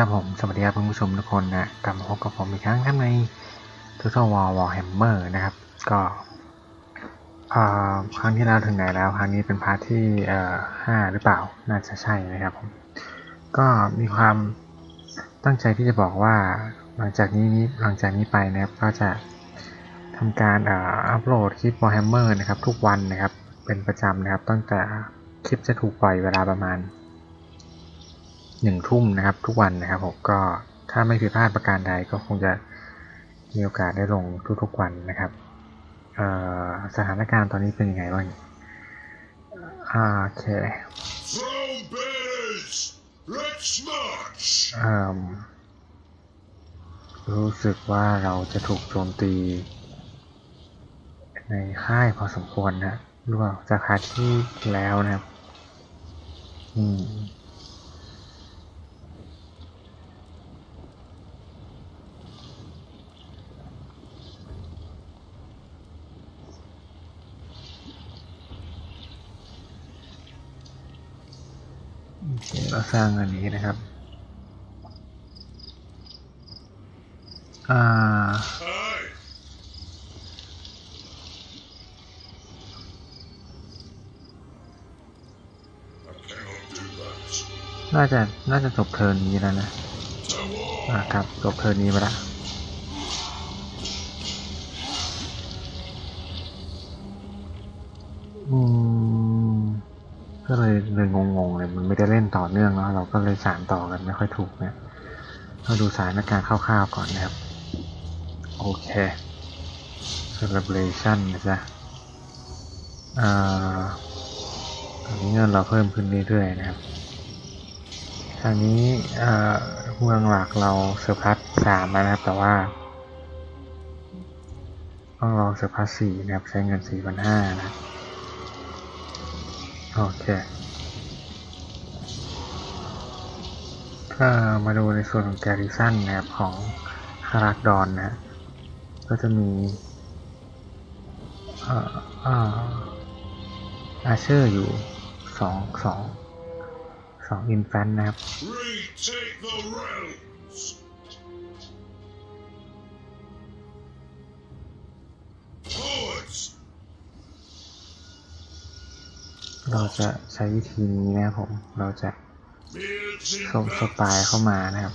ครับผมสวัสดีครับคุณผู้ชมทุกคนนะกลับมาพบกับผมอีกครั้งครับใน Total War Warhammer นะครับ ก็ครั้งที่แล้วถึงไหนแล้วครั้งนี้เป็นพาร์ทที่ห้าหรือเปล่าน่าจะใช่นะครับผมก็มีความตั้งใจที่จะบอกว่าหลังจากนี้นี้หลังจากนี้ไปนะครับก็จะทำการอัปโหลดคลิป Warhammer นะครับ ทุกวันนะครับเป็นประจำนะครับตั้งแต่คลิปจะถูกปล่อยเวลาประมาณ หนึ่งทุ่มนะครับ ทุกวันนะครับผมก็ถ้าไม่ผิดพลาดประการใดก็คงจะมีโอกาสได้ลงทุกๆวันนะครับเอ่อสถานการณ์ตอนนี้เป็นยังไงบ้างอ่าโอเค Throne bearers, let's march! เอิ่มรู้สึกว่าเราจะถูกโจมตี ในค่ายพอสมควรนะหรือว่าจากคาที่แล้วนะครับ อืม เราสร้างอันนี้นะครับ อ่า น่าจะ น่าจะจบเทิร์นนี้แล้วนะ อ่าครับจบเทิร์นนี้ไปละอืม ก็เลยเลยงงๆเลยมันไม่ได้เล่นต่อเนื่องแล้วเราก็เลยสานต่อกันไม่ค่อยถูกเนี่ยเราดูสถานการณ์คร่าวๆก่อนนะครับ โอเค celebration นะจ๊ะอ่าตอนนี้เงินเราเพิ่มขึ้นเรื่อยๆนะครับทางนี้เมืองหลักเราเซอร์พัสสามแล้วนะครับ แต่ว่าต้องรอเซอร์พัสสี่นะครับ ใช้เงินสี่พันห้านะ โอเค ถ้ามาดูในส่วนของแกริสันนะครับของคารักดอนนะ ก็จะมีอ่อเอ่ออาเชอร์อยู่สองสองสองอินแฟนนะครับ เราจะใช้วิธีนี้นะครับผม เราจะส่งสปายเข้ามานะครับ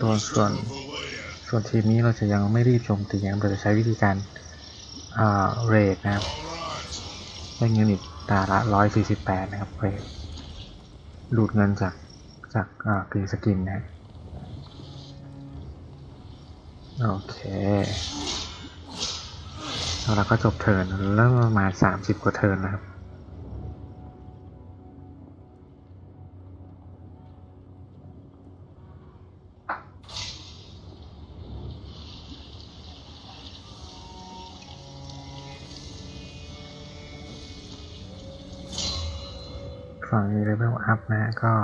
ตัวส่วนส่วนทีมนี้เราจะยังไม่รีบโจมตีนะครับเราจะใช้วิธีการอ่าเรทนะครับได้เงินอีกตาละร้อยสี่สิบแปดนะครับเรทดูดเงินจากจากอ่ากรีสกินนะโอเคแล้วเราก็จบเทิร์นเริ่มประมาณสามสิบกว่าเทิร์นนะครับ ฝั่งนี้เลเวลอัพนะฮะก็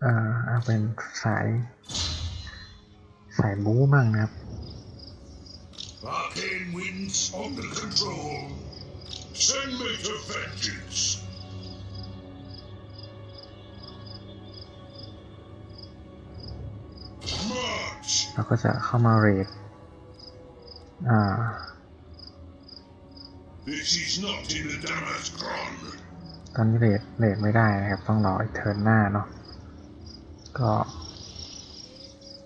เอ่อเอาเป็นสาย สายบู๊มั่งนะครับ Arcane winds under control. Send me to vengeance. March! เราก็จะเข้ามาเรทอ่า This is not in the Damaskron. ตอนนี้เลทเรทไม่ได้นะครับ ต้องรออีกเทิร์นหน้าเนาะก็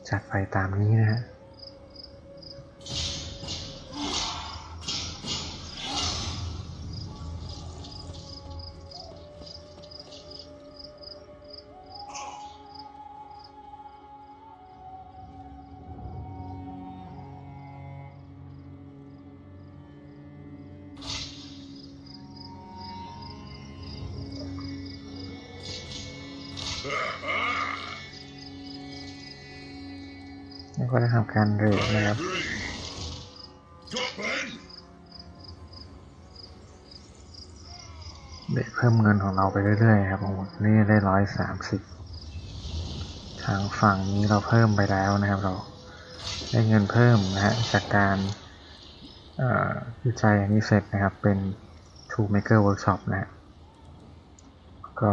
จัดไปตามนี้นะฮะ แล้วก็ได้ทำการเรทนะครับเรทเพิ่มเงินของเราไปเรื่อยๆครับผมนี่ได้ร้อยสามสิบทางฝั่งนี้เราเพิ่มไปแล้วนะครับเราได้เงินเพิ่มนะฮะจากการวิจัยอันนี้เสร็จนะครับเป็น Tool Maker Workshop นะฮะก็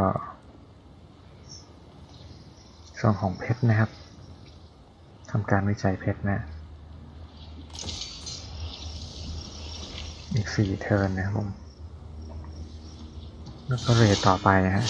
ส่วนของเพชรนะครับทำการวิจัยเพชรนะอีกสี่เทิร์นนะครับผมแล้วก็เรทต่อไปนะฮะ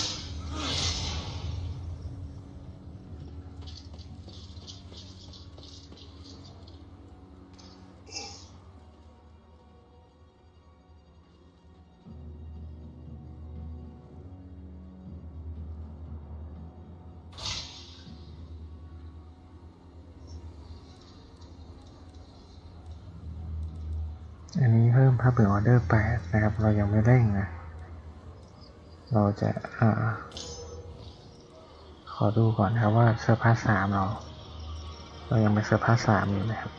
อันนี้เพิ่มภาพเป็นออเดอร์แปดนะครับ เรายังไม่เร่งนะ เราจะอ่าขอดูก่อนนะครับว่าเซอร์พาสามเรา เรายังเป็นเซอร์พาสามอยู่นะครับ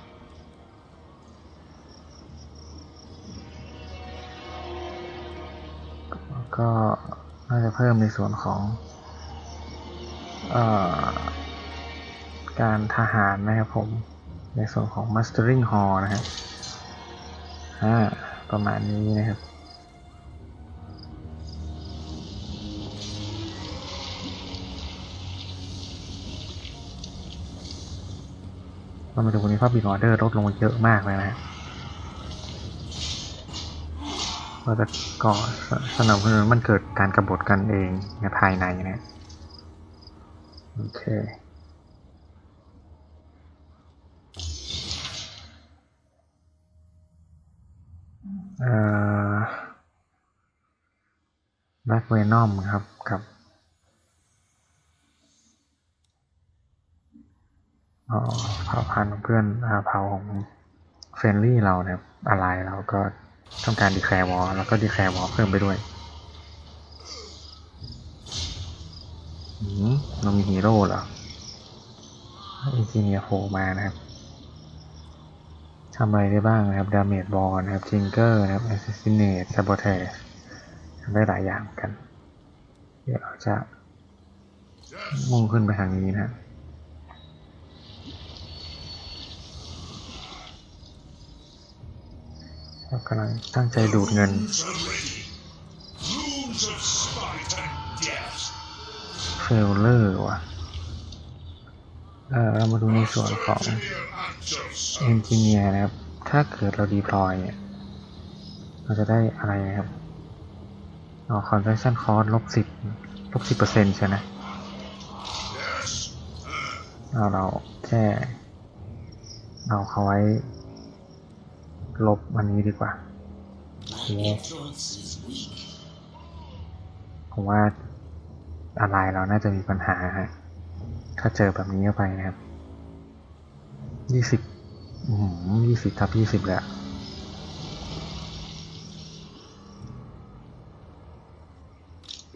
ก็น่าจะเพิ่มในส่วนของออการทหารนะครับผม ในส่วนของ Mastering Hall นะครับ อ่าประมาณนี้นะครับเรามาดูวันนี้ภาพบินออเดอร์ลดลงเยอะมากเลยนะเราจะก่อสนับสนุนมันเกิดการกบฏกันเองในภายในนะ โอเค เอ่อแบล็กเวนอมครับกับอ๋อเผ่าพันธุ์เพื่อนอ่าเผ่าของเฟรนลี่เราเนะครับอะไรเราก็ต้องการดีแคร์วอลแล้วก็ดีแคร์วอลเพิ่มไปด้วยอืมเรามีฮีโร่เหรออินจิเนีย์โผล่มานะครับ ทำอะไรได้บ้างนะครับดาเมจบอลนะครับทิงเกอร์นะครับแอสซิสเนตซ a บ o เทสทำได้หลายอย่างกัน เดี๋ยวเราจะมุ่งขึ้นไปทางนี้นะเรากำลังตั้งใจดูดเงิน เฟลเลอร์ว่ะ เออเรามาดูในส่วนของ Engineer acts of เอนจิเนียร์นะครับ ถ้าเกิดเราดีพลอยเนี่ย เราจะได้อะไรนะครับอ๋อ conversion cost ลบสิบลบสิบเปอร์เซ็นต์ใช่ไหมเอาเราแค่เอาเขาไว้ ลบอันนี้ดีกว่านี่ผมว่าอะไรเราน่าจะมีปัญหาฮะถ้าเจอแบบนี้เข้าไปนะครับยี่สิบ ยี่สิบทับยี่สิบเลยอะ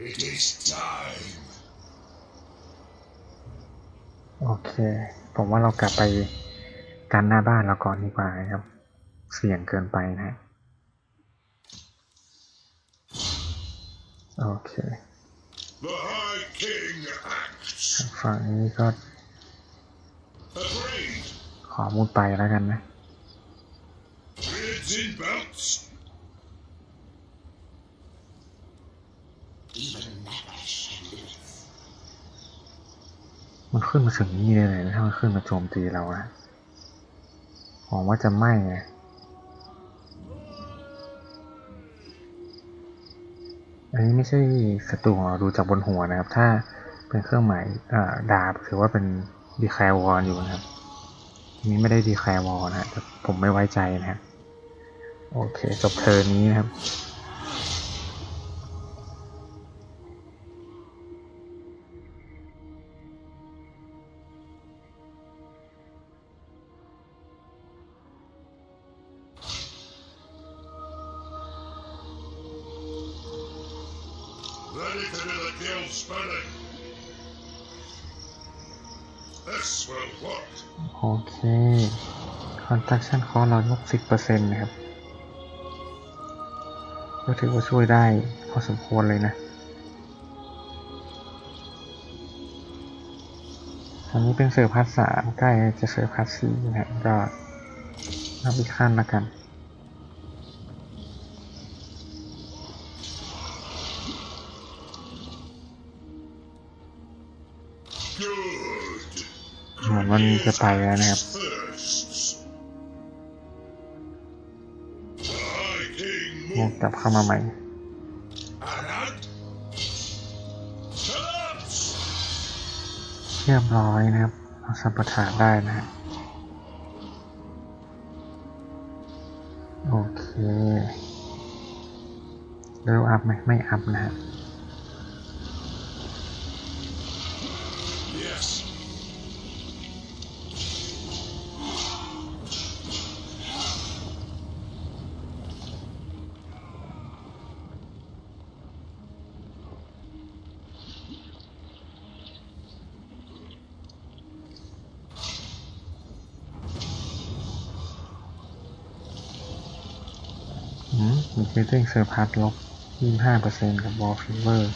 It is time. โอเค ผมว่าเรากลับไปกันหน้าบ้านเราก่อนดีกว่านะครับ เสี่ยงเกินไปนะฮะโอเค The High King acts. ฝั่งนี้ก็ Agreed. ขอมุดไปแล้วกันนะ มันขึ้นมาถึงนี่ได้เลยนะถ้ามันขึ้นมาโจมตีเราอะหวังว่าจะไม่ไงอันนี้ไม่ใช่ศัตรูของเราดูจากบนหัวนะครับ ถ้าเป็นเครื่องหมายดาบถือว่าเป็นดีแคร์วอลอยู่นะครับ นี้ไม่ได้ดีแคร์วอลนะแต่ผมไม่ไว้ใจนะฮะโอเค จบเทิร์นี้นะครับ Ready to do the guild spelling. โอเค construction cost เราลบสิบเปอร์เซ็นต์นะครับ ก็ถือว่าช่วยได้พอสมควรเลยนะ อันนี้เป็นเซอร์พัสสามใกล้จะเซอร์พัสสี่นะฮะก็นับอีกขั้นละกัน มันจะไปแล้วนะครับ Thirsts. I king วกลับเข้ามาใหม่เรียบร้อยนะครับเอาสัมปทานได้นะฮะโอเคเร็วอัพไหมไม่อัพนะฮะ มมีฟิลเตอร์เซอร์พัทลบ 25%กับวอลฟีเวอร์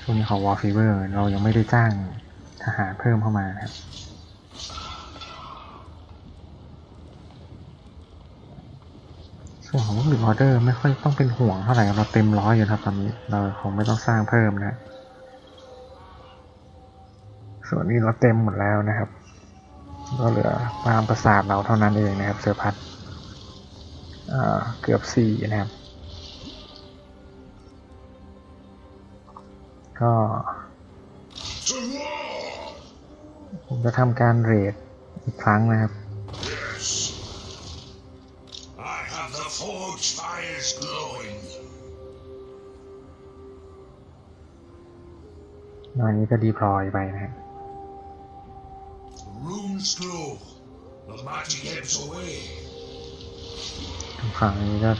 ช่วงนี้ของวอลฟีเวอร์เรายังไม่ได้จ้างทหารเพิ่มเข้ามาครับส่วนของลูกบิดออเดอร์ไม่ค่อยต้องเป็นห่วงเท่าไหร่เราเต็มร้อยอยู่ครับตอนนี้ เราคงไม่ต้องสร้างเพิ่มนะ ส่วนนี้เราเต็มหมดแล้วนะครับ ก็เหลือตามประสาทเราเท่านั้นเองนะครับเซอร์พัทเกือบสี่นะครับ ก็ To war. ผมจะทำการเรทอีกครั้งนะครับ Yes. I have the forge fires glowing. อันนี้ก็ดีพลอยไปนะครับ Runes glow. The mighty ebbs away. ทางฝั่งนี้ก็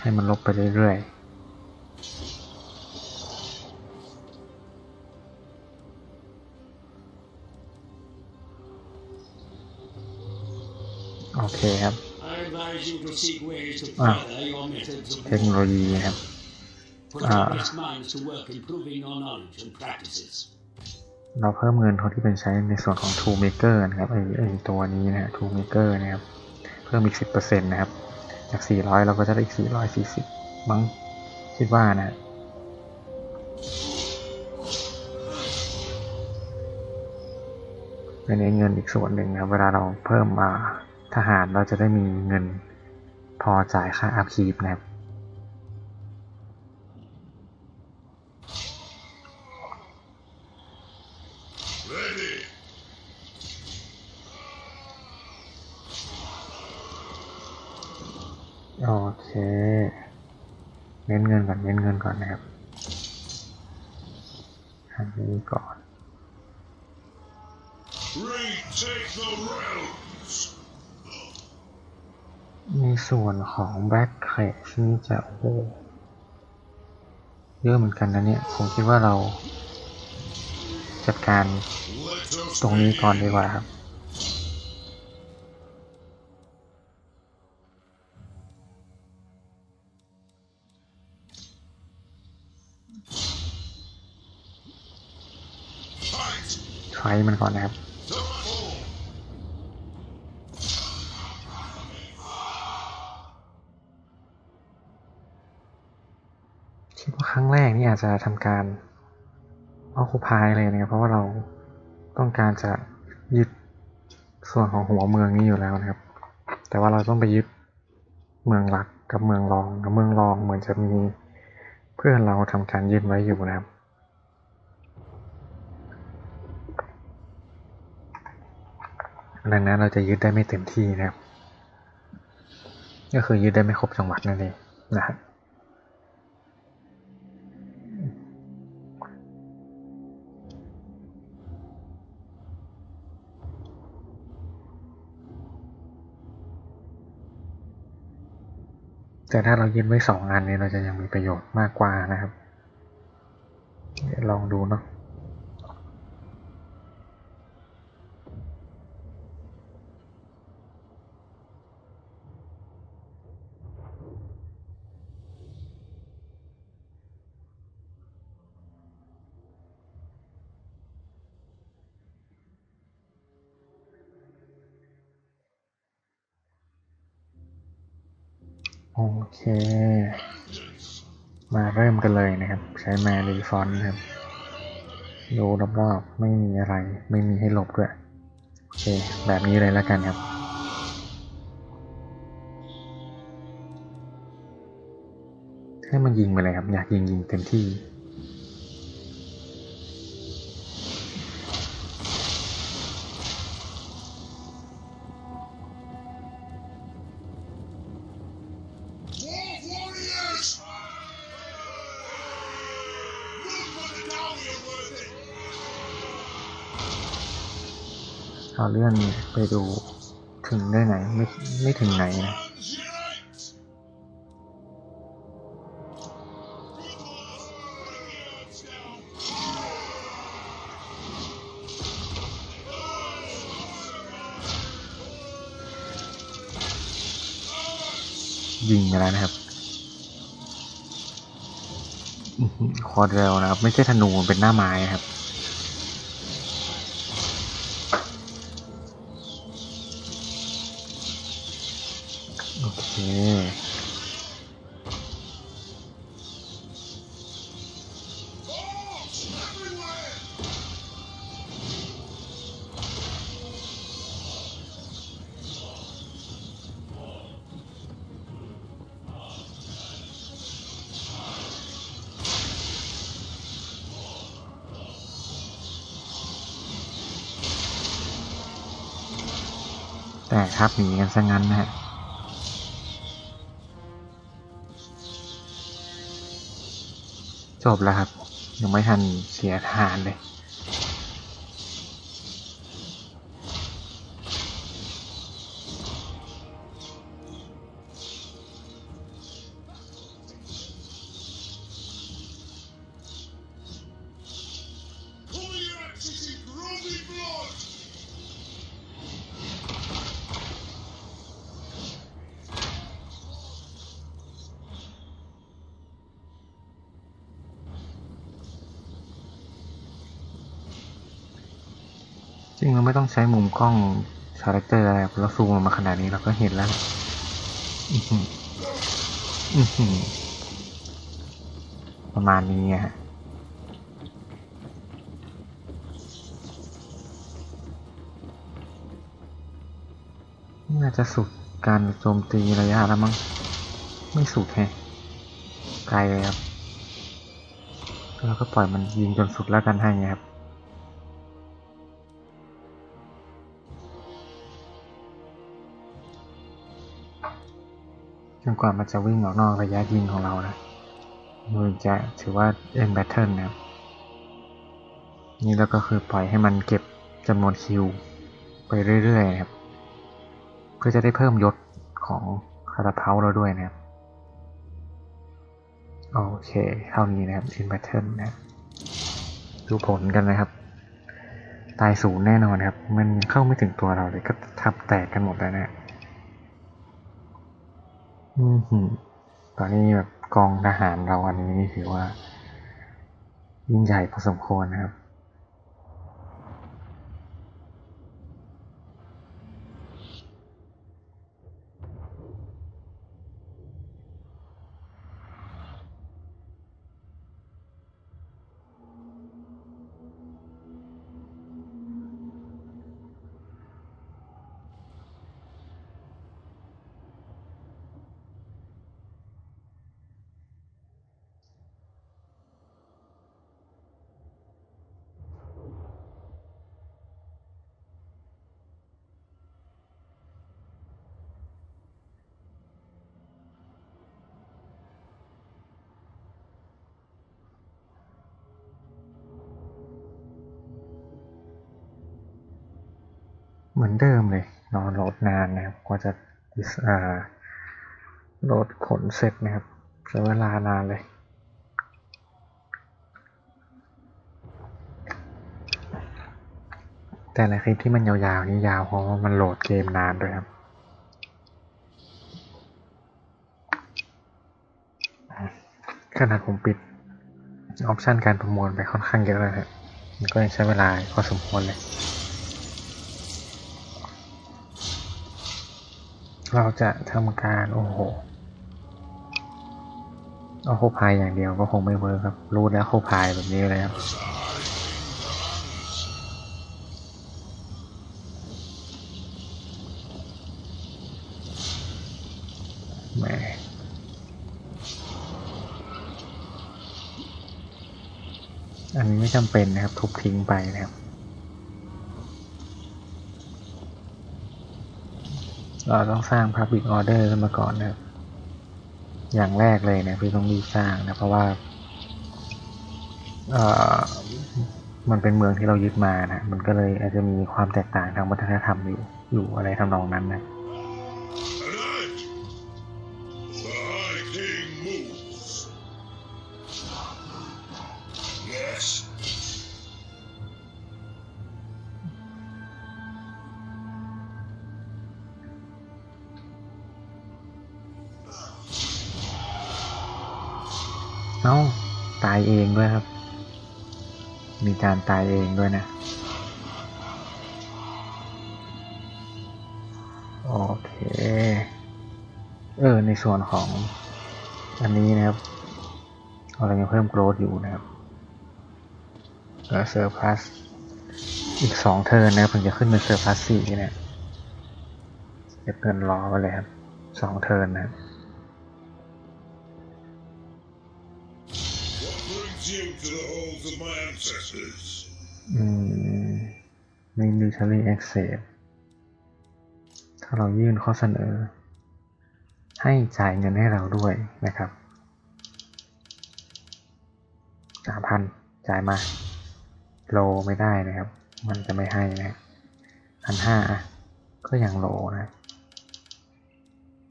ให้มันลบไปเรื่อยๆ โอเคครับ I advise you to seek ways to Ah. further your methods of เทคโนโลยีนะครับ Put Ah. your best minds to work improving your knowledge and practices. เราเพิ่มเงินเท่าที่เป็นใช้ในส่วนของ Tool Maker นะครับไอไอตัวนี้นะฮะ Tool Maker นะครับ เพิ่มอีก 10%นะครับ จาก 400 เราก็จะได้อีก 440มั้งคิดว่านะฮะเป็นเงินอีกส่วนหนึ่งนะครับ เวลาเราเพิ่มมา ทหารเราจะได้มีเงินพอจ่ายค่าอัพคีปนะครับโอเค เน้นเงินก่อน เน้นเงินก่อนนะครับ อันนี้ก่อน Retake the realm ในส่วนของ Black c r a s h นี่จะโอ้เยอะเหมือนกันนะเนี่ย ผมคิดว่าเรา จัดการตรงนี้ก่อนดีกว่าครับไฟมันก่อนนะครับ แรกนี่อาจจะทำการเอาคูพายเลยนะครับเพราะว่าเราต้องการจะยึดส่วนของหัวเมืองนี้อยู่แล้วนะครับ แต่ว่าเราต้องไปยึดเมืองหลักกับเมืองรองกับเมืองรองเหมือนจะมีเพื่อนเราทำการยึดไว้อยู่นะครับดังนั้นเราจะยึดได้ไม่เต็มที่นะครับ ก็คือยึดได้ไม่ครบจังหวัดนั่นเองนะครับ แต่ถ้าเรายึดไว้สองอันนี้เราจะยังมีประโยชน์มากกว่านะครับเดี๋ยวลองดูเนาะ โอเค มาเริ่มกันเลยนะครับ ใช้แมรีฟอนนะครับ ดูรอบๆไม่มีอะไร ไม่มีให้หลบด้วย โอเค แบบนี้เลยแล้วกันครับให้มันยิงไปเลยครับ อยากยิงยิงเต็มที่ เอาเลื่อนไปดูถึงได้ไหน ไม่ไม่ถึงไหนนะยิงไปแล้วนะครับคอร์เร็วนะครับ ไม่ใช่ธนูมันเป็นหน้าไม้นะครับ ซะงั้นนะฮะจบแล้วครับ ยังไม่ทันเสียทานเลย ใช้มุมกล้องคาแรคเตอร์อะไรเราซูมมาขนาดนี้เราก็เห็นแล้วประมาณนี้ฮะน่าจะสุดการโจมตีระยะแล้วมั้ง ไม่สุดแฮะไกลเลยครับเราก็ปล่อยมันยิงจนสุดแล้วกันให้ไงครับ จนกว่ามันจะวิ่งออกนอกระยะยิงของเรานะมันจะถือว่า end battle นะครับนี่แล้วก็คือปล่อยให้มันเก็บจำนวนคิวไปเรื่อยๆนะครับเพื่อจะได้เพิ่มยศของคาราเพาเราด้วยนะครับโอเค เท่านี้นะครับ end battle นะครับดูผลกันนะครับ ตายศูนย์แน่นอนครับ มันเข้าไม่ถึงตัวเราเลยก็ทับแตกกันหมดแล้วนะ ตอนนี้แบบกองทหารเราอันนี้นี่ถือว่า ยิ่งใหญ่พอสมควรนะครับ เหมือนเดิมเลย นอนโหลดนานนะครับกว่าจะอ่าโหลดผลเสร็จนะครับใช้เวลานานเลยแต่ละคลิปที่มันยาวๆนี่ยาวเพราะว่ามันโหลดเกมนานด้วยครับ ขนาดผมปิดออปชันการประมวลไปค่อนข้างเยอะแล้วครับก็ยังใช้เวลาพอสมควรเลย เราจะทำการโอ้โหเอาโคพายอย่างเดียวก็คงไม่เวิร์กครับ รูดแล้วโคพายแบบนี้เลยครับแหมอันนี้ไม่จำเป็นนะครับ ทุบทิ้งไปนะครับ เราต้องสร้าง Public Order ขึ้นมาก่อนนะครับ อย่างแรกเลยเนี่ยพี่ต้องรีบสร้างนะ เพราะว่าเออมันเป็นเมืองที่เรายึดมานะ มันก็เลยอาจจะมีความแตกต่างทางวัฒนธรรมอยู่ อยู่อะไรทำนองนั้นนะ เองด้วยครับ มีการตายเองด้วยนะ โอเค เออ ในส่วนของอันนี้นะครับ เรายังเพิ่มโกรธอยู่นะครับเออเซอร์พลัสอีกสองเทิร์นนะครับถึงจะขึ้นเป็นเซอร์พลัสสี่เนี่ยเก็บเงินรอไว้เลยครับสองเทิร์นนะครับ What brings you to the halls of my ancestors? อืม military access ถ้าเรายื่นข้อเสนอ ให้จ่ายเงินให้เราด้วยนะครับสามพันจ่ายมา โลไม่ได้นะครับ มันจะไม่ให้นะพันห้าก็ยังโลนะ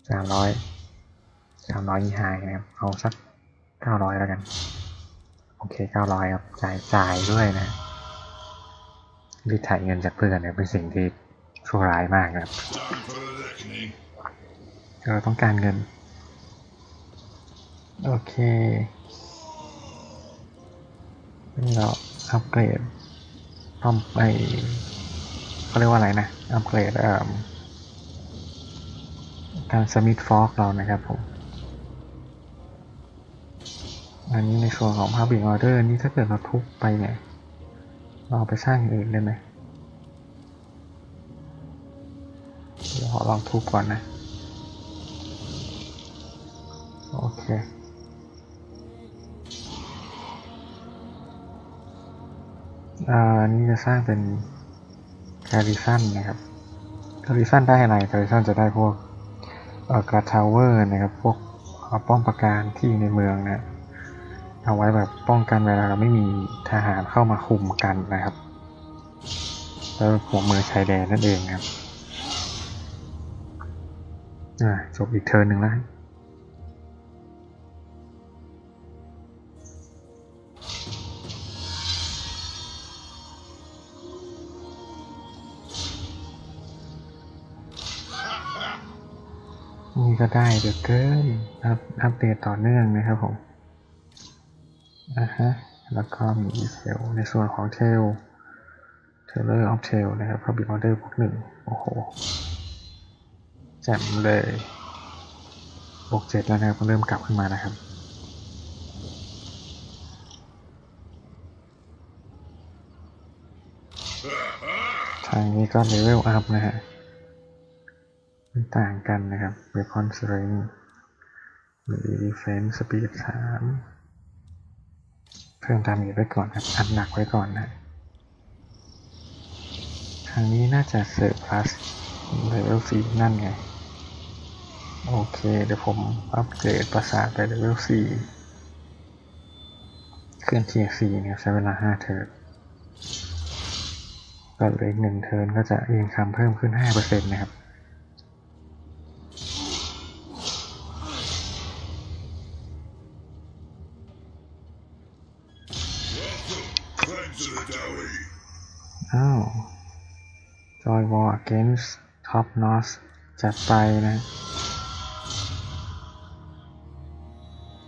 สามร้อยสามร้อยยี่ห้านะครับ เอาสักเก้าร้อยแล้วกัน โอเคเก้าร้อยครับจ่ายจ่ายด้วยนะรีดถ่ายเงินจากเพื่อนเนี่ยเป็นสิ่งที่ชั่วร้ายมากนะครับเราต้องการเงิน โอเคนี่เราอัปเกรดต้องไปเขาเรียกว่าอะไรนะอัปเกรดการสมิธฟอกเรานะครับผม อันนี้ในส่วนของ Public Order นี่ถ้าเกิดเราทุบไปเนี่ย เราไปสร้างอย่างอื่นได้ไหมเดี๋ยวขอลองทุบก่อนนะ โอเคอ่านี่จะสร้างเป็นกา r ิซันนะครับกา r ิซันได้อะไรกา r ิซันจะได้พวกเอ่อกราทาวเวอร์นะครับ พวกป้อมปราการที่อยู่ในเมืองนะ เอาไว้แบบป้องกันเวลาเราไม่มีทหารเข้ามาคุมกันนะครับ แล้วหัวเมืองชายแดนนั่นเองครับอ่าจบอีกเทิร์นหนึ่งแล้วนี่ก็ได้เดี๋ยวเกินอัปอัปเดตต่อเนื่องนะครับผม อะฮะ แล้วก็มีเทลในส่วนของเทลเทเลอร์ออฟเทลนะครับ Public Order บวกหนึ่งโอ้โหแจ่มเลยบวกเจ็ดแล้วนะครับเริ่มกลับขึ้นมานะครับทางนี้ก็เลเวลอัพนะฮะไม่ต่างกันนะครับ Weapon Strength หรือ Defense Speed 3เพิ่มดาเมจไว้ก่อนครับ อันหนักไว้ก่อนนะ ทางนี้น่าจะเสิร์ฟ plus level 4นั่นไง โอเค เดี๋ยวผมอัปเกรดปราสาทไป level 4เคลื่อนเทียร์4เนี่ยใช้เวลา5เทิร์นก็เลืออีกหนึ่งเทิร์นก็จะอินคัมเพิ่มขึ้น5%นะครับ War against Top North จัดไปนะ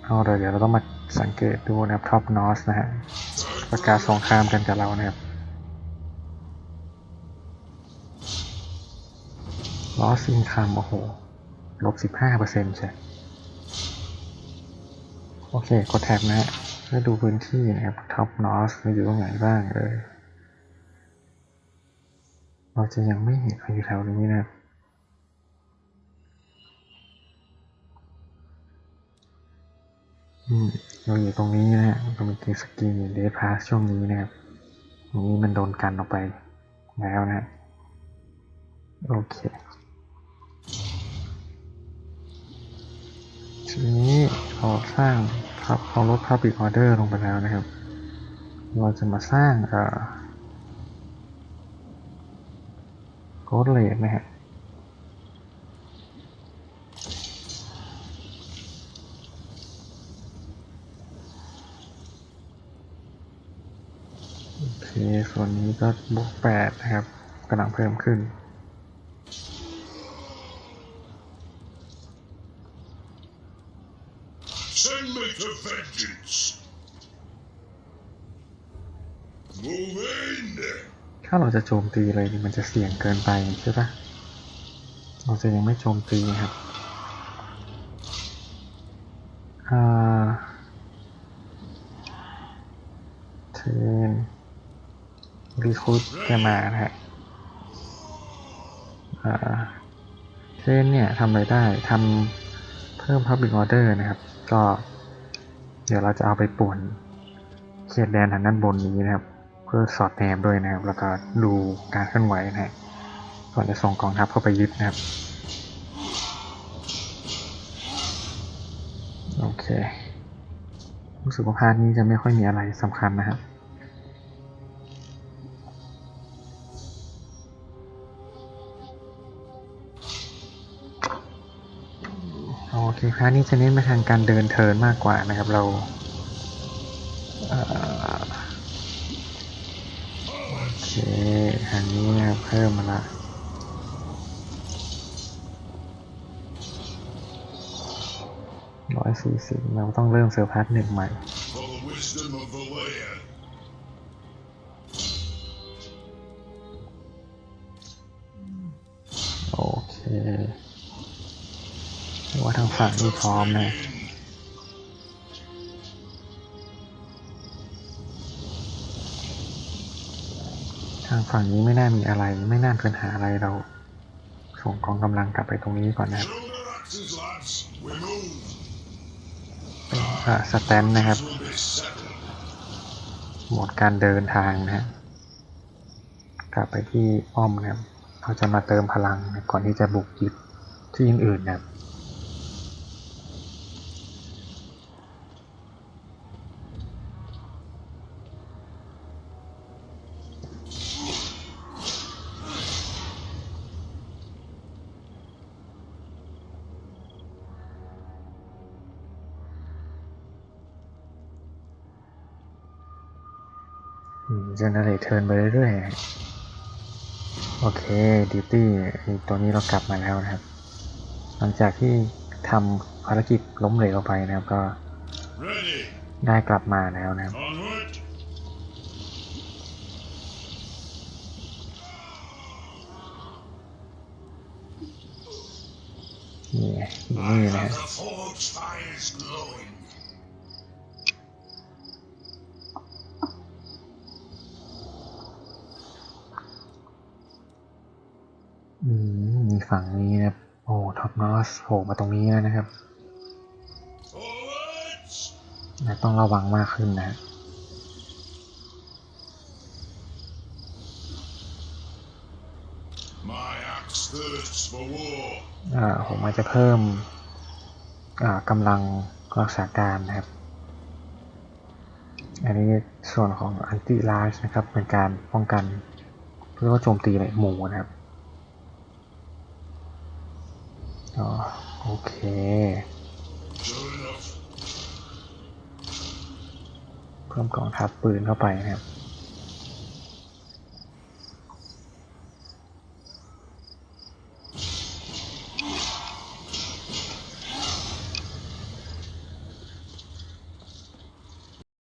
เอาเดี๋ยวเดี๋ยวเราต้องมาสังเกตดูนะครับ Top North นะฮะ ประกาศสงครามกันกับเรานะครับ Loss Income โอ้โห ลบ 15%ใช่ โอเค กดแท็บนะฮะเพื่อดูพื้นที่นะครับ Top North มันอยู่ตรงไหนบ้างเอ่ย เราจะยังไม่เห็นเขาอยู่แถวนี้นะอืมเราอยู่ตรงนี้นะฮะเรามีกีสกีเดทพาสช่วงนี้นะครับตรงนี้มันโดนกันออกไปแล้วนะฮะโอเคทีนี้เราสร้างครับเราลด Public Order ลงไปแล้วนะครับ เราจะมาสร้างเอ่อ Ghost Raid นะฮะโอเคส่วนนี้ก็บวกแปดนะครับกำลังเพิ่มขึ้น ถ้าเราจะโจมตีเลยนี่มันจะเสี่ยงเกินไปใช่ปะเราจะยังไม่โจมตีครับอ่าเทรนรีคูดแกมานะฮะอ่าเทรนเนี่ยทำอะไรได้ทำเพิ่ม Public Order นะครับ ก็เดี๋ยวเราจะเอาไปป่วนเขตแดนทางด้านบนนี้นะครับ พื่อสอดแนมด้วยนะครับ แล้วก็ดูการเคลื่อนไหวนะฮะก่อนจะส่งกองทัพเข้าไปยึดนะครับ โอเค รู้สึกว่าพาร์ทนี้จะไม่ค่อยมีอะไรสำคัญนะครับโอเคพาร์ทนี้จะเน้นไปทางการเดินเทินมากกว่านะครับ เรา เอ่อโอเคทางนี้นะเพิ่มมาละร้อยสี่สิบเราต้องเริ่มเซอร์พาร์ทหนึ่งใหม่โอเคว่าทางฝั่งนี้พร้อมนะางฝั่งนี้ไม่น่ามีอะไร ไม่น่าเกินหาอะไรเรา ส่งกองกำลังกลับไปตรงนี้ก่อนนะครับ Shoulder axes, lads. We move. เป็นอ่าสแตนนะครับโหมดการเดินทางนะฮะกลับไปที่ป้อมนะครับ เราจะมาเติมพลังนะก่อนที่จะบุกยึดที่อื่นๆนะครับ เจเนเรตเทิร์นไปเรื่อยๆ โอเคดิวตี้ตัวนี้เรากลับมาแล้วนะครับ หลังจากที่ทำภารกิจล้มเหลวไปนะครับก็ได้กลับมาแล้วนะครับ นี่นี่นี่นะ อืมมีฝั่งนี้นะครับ โอ้ท็อปนอสโผล่มาตรงนี้แล้วนะครับ Forwards. นะต้องระวังมากขึ้นนะ My axe thirsts for war. อ่า ผมอาจจะเพิ่ม อ่ากำลังรักษาการนะครับ อันนี้ส่วนของอันติลาชนะครับ เป็นการป้องกันเรียกว่าโจมตีอะไรหมูนะครับ อ๋อโอเคเพิ่มกองทัพปืนเข้าไปนะครับ